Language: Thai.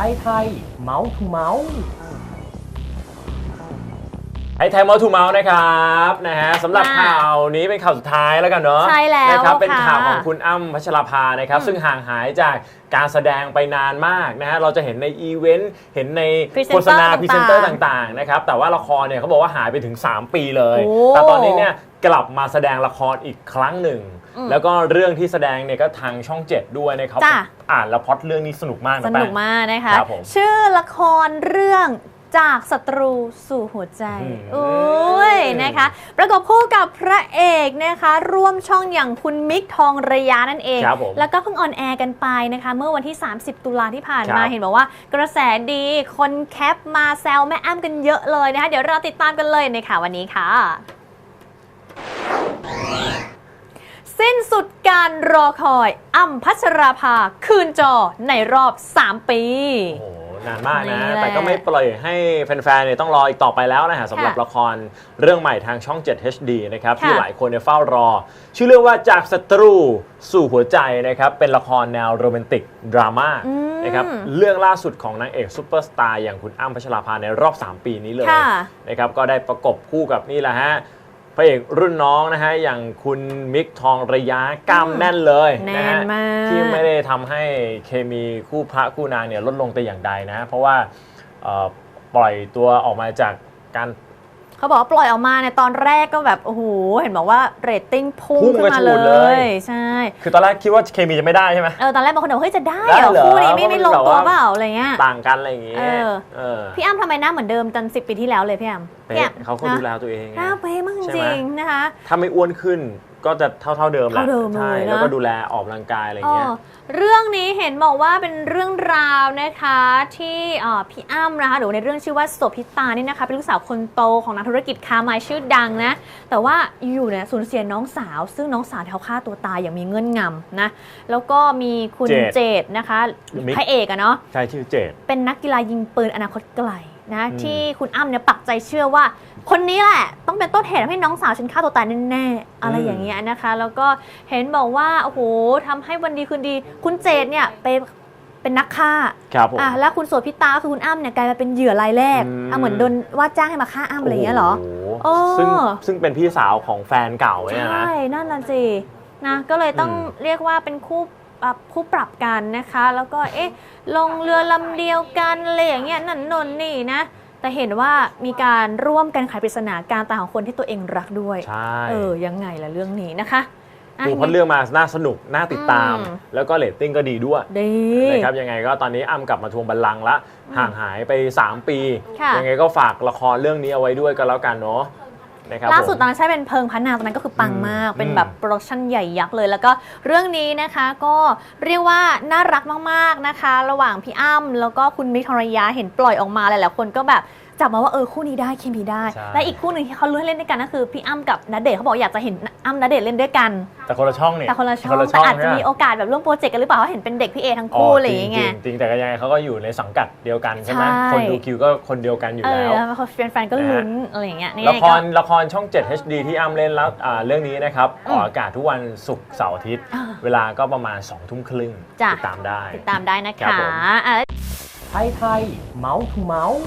ไทยไทยเมาส์ทูเมาส์ ไอไทยมอทูเมาส์นะครับนะฮะสำหรับค่ะข่าวนี้เป็นข่าวสุดท้ายแล้วกันเนาะใช่แล้วนะครับเป็นค่ะข่าวของคุณอ้ำพัชราภานะครับอืมซึ่งห่างหายจากการแสดงไปนานมากนะฮะเราจะเห็นในอีเวนต์เห็นใน Presenter โฆษณาต่างๆพรีเซนเตอร์ต่างๆนะครับแต่ว่าละครเนี่ยเขาบอกว่าหายไปถึง 3 ปีเลยโอ้แต่ตอนนี้เนี่ยกลับมาแสดงละครอีกครั้งหนึ่งอืมแล้วก็เรื่องที่แสดงเนี่ยก็ทางช่อง 7 ด้วยนะครับจ้ะอ่านแล้วพล็อตเรื่องนี้สนุกมากนะสนุกมากนะคะครับผมชื่อละครเรื่อง จากศัตรูสู่หัวใจอืมโอ้ยนะคะ ประกอบคู่กับพระเอกนะคะ ร่วมช่องอย่างคุณมิกทองระยะนั่นเอง ครับผมแล้วก็เพิ่งออนแอร์กันไปนะคะ เมื่อวันที่ 30 ตุลาที่ผ่านมา ครับเห็นบอกว่ากระแสดีคนแคปมาแซวแม่อ้ำกันเยอะเลยนะคะ เดี๋ยวเราติดตามกันเลยในข่าววันนี้ค่ะ สิ้นสุดการรอคอย อ้ำพัชราภา คืนจอในรอบ 3 ปี โอ้โห นานมากนะ นี่แหละแต่ก็ไม่ปล่อยให้แฟนๆเนี่ยต้องรออีกต่อไปแล้วนะฮะสำหรับละครเรื่องใหม่ทางช่อง 7 HD นะครับค่ะที่หลายคนเนี่ยเฝ้ารอ ชื่อเรื่องว่าจากศัตรูสู่หัวใจนะครับเป็นละครแนวโรแมนติกดราม่าอืมนะครับเรื่องล่าสุดของนางเอกซูเปอร์สตาร์อย่างคุณอ้ำพัชราภาในรอบ 3 ปีนี้เลยค่ะ นะครับก็ได้ประกบคู่กับนี่แหละฮะ พระเอกรุ่นน้องนะฮะอย่างคุณมิกทองระยะกล้ามแน่นเลยนะฮะแน่นมาก ที่ไม่ได้ทำให้เคมีคู่พระคู่นางเนี่ยลดลงแต่อย่างใดนะ เพราะว่าเอ่อปล่อยตัวออกมาจากการเขาบอกว่าปล่อยออกมาเนี่ยตอนแรกก็แบบ โอ้โห เห็นบอกว่าเรตติ้งพุ่งพุ่งขึ้นกระมาฉูเลดเลยยใช่ คือตอนแรกคิดว่าเคมีจะไม่ได้ใช่ไหม เออ ตอนแรกบางคนบอกเฮ้ยจะได้ได้เหรอเหรอคู่นี้ไม่เพราะมันไม่ลงแบบตัวว่า เปล่าอะไรเงี้ย ต่างกันอะไรอย่างเงี้ยเออ เออพี่อ้ำทำไมหน้าเหมือนเดิมตอนสิปีที่แล้วเลยพี่อ้ำเป๊ะพี่อ้ำเขาก็นะดูแลตัวเองไง หน้าเป๊ะมาก จใช่ไหม ริงๆนะคะ ถ้าไม่อ้วนขึ้นก็จะเท่าเท่าๆเดิมแหละเท่าเดิมเลยใช่นะ แล้วก็ดูแลออกกำลังกายอะไรอย่างเงี้ยอ๋อเรื่องนี้เห็นบอกว่าเป็นเรื่องราวนะคะที่เอ่อพี่อ้ำนะคะหรือว่าในเรื่องชื่อว่าโสพิตานี่นะคะเป็นลูกสาวคนโตของนักธุรกิจค้าไม้ชื่อดังนะแต่ว่าอยู่เนี่ยสูญเสียน้องสาว ซึ่งน้องสาวเขาฆ่าตัวตายอย่างมีเงื่อนงำนะแล้วก็มีคุณเจดเจดนะคะมิก พระเอกอะเนาะใช่ชื่อเจดเป็นนักกีฬายิงปืนอนาคตไกล นะอืมที่คุณอ้ำเนี่ยปักใจเชื่อว่า คนนี้แหละ ต้องเป็นต้นเหตุทำให้น้องสาวฉันฆ่าตัวตายแน่ๆอะไรอย่างเงี้ยนะคะ แล้วก็เห็นบอกว่าโอ้โหทำให้วันดีคืนดี คุณเจดเนี่ยไปเป็นนักฆ่าครับผมอะแล้วคุณโสพิตาก็คือคุณอ้ำเนี่ยกลายมาเป็นเหยื่อรายแรกอืมอะเหมือนโดนว่าจ้างให้มาฆ่าอ้ำอะไรอย่างเงี้ยเหรอโอ้โหเออซึ่งซึ่งเป็นพี่สาวของแฟนเก่าใชเนี่ยนะ่นั่นน่ะสินะก็เลยต้องอืมเรียกว่าเป็นคู่อะ คู่ปรับกันนะคะ แล้วก็เอ๊ะลงเรือลำเดียวกันอะไรอย่างเงี้ยนั่นนนนี่นะ แต่เห็นว่ามีการร่วมกันไขปริศนาการตายของคนที่ตัวเองรักด้วย ใช่ เออ ยังไงล่ะเรื่องนี้นะคะอะ ดูเพราะเรื่องมาน่าสนุก น่าติดตาม อืม แล้วก็เรตติ้งก็ดีด้วยดี นะครับยังไงก็ตอนนี้อ้ำกลับมาทวงบัลลังก์ละห่างหายไป 3 ปี ค่ะ ยังไงก็ฝากละครเรื่องนี้เอาไว้ด้วยก็แล้วกันเนาะ นะครับล่าสุดผมตอนนั้นใช่เป็นเพิงพันนาตอนนั้นก็คือปังมากอืมเป็นแบบโปรดักชั่นใหญ่ยักษ์เลย แล้วก็เรื่องนี้นะคะก็เรียกว่าน่ารักมากๆนะคะ ระหว่างพี่อ้ำแล้วก็คุณมิกทองระยะเห็นปล่อยออกมาหลายๆคนก็แบบ จับมาว่าเออคู่นี้ได้เคมีได้ ใช่ และอีกคู่หนึ่งที่เขาเล่นเล่นด้วยกันก็คือพี่อ้ำกับณเดชน์เขาบอกอยากจะเห็นอ้ำณเดชน์เล่นด้วยกัน แต่คนละช่องเนี่ยแต่คนละช่องแต่อาจจะมีโอกาสแบบร่วมโปรเจกต์กันหรือเปล่าเพราะเห็นเป็นเด็กพี่เอทั้งคู่อะไรอย่างเงี้ยจริงๆจริงๆแต่ก็ยังไงเขาก็อยู่ในสังกัดเดียวกันใช่ไหมใช่ คนดูคิวก็คนเดียวกันอยู่เออแล้ว แล้วแฟนๆก็ลุ้นอะไรอย่างเงี้ยนี่ละคก็ รละครช่อง 7 HD ที่อ้ำเล่นแล้วอ่าเรื่องนี้นะครับอือมอกอากาศทุกวันศุกร์เสาร์อาทิตย์ อ่าเวลาก็ประมาณ2ทุ่มครึ่งจ้ะ ติดตามได้ ติดตามได้นะครัคะบผม อะ ไทยไทยเมาส์ทูเมาส์